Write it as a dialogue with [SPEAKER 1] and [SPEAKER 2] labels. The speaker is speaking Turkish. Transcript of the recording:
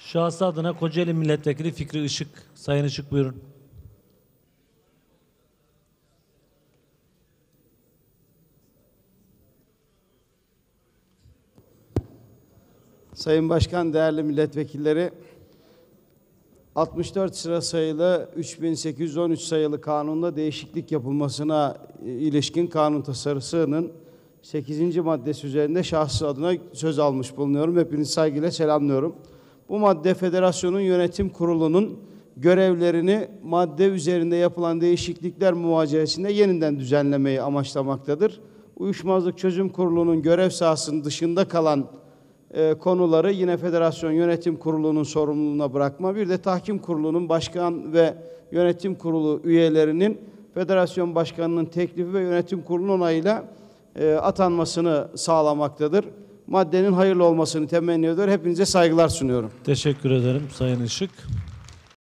[SPEAKER 1] Şahsı adına Kocaeli Milletvekili Fikri Işık. Sayın Işık buyurun.
[SPEAKER 2] Sayın Başkan, değerli milletvekilleri, 64 sıra sayılı 3813 sayılı kanunda değişiklik yapılmasına e, ilişkin kanun tasarısının 8. maddesi üzerinde şahsı adına söz almış bulunuyorum. Hepinizi saygıyla selamlıyorum. Bu madde federasyonun yönetim kurulunun görevlerini madde üzerinde yapılan değişiklikler muvaciyesinde yeniden düzenlemeyi amaçlamaktadır. Uyuşmazlık Çözüm Kurulu'nun görev sahasının dışında kalan e, konuları yine Federasyon Yönetim Kurulu'nun sorumluluğuna bırakma. Bir de Tahkim Kurulu'nun başkan ve yönetim kurulu üyelerinin Federasyon Başkanı'nın teklifi ve yönetim kurulunun onayıyla e, atanmasını sağlamaktadır. Maddenin hayırlı olmasını temenni ediyor. Hepinize saygılar sunuyorum.
[SPEAKER 1] Teşekkür ederim Sayın Işık.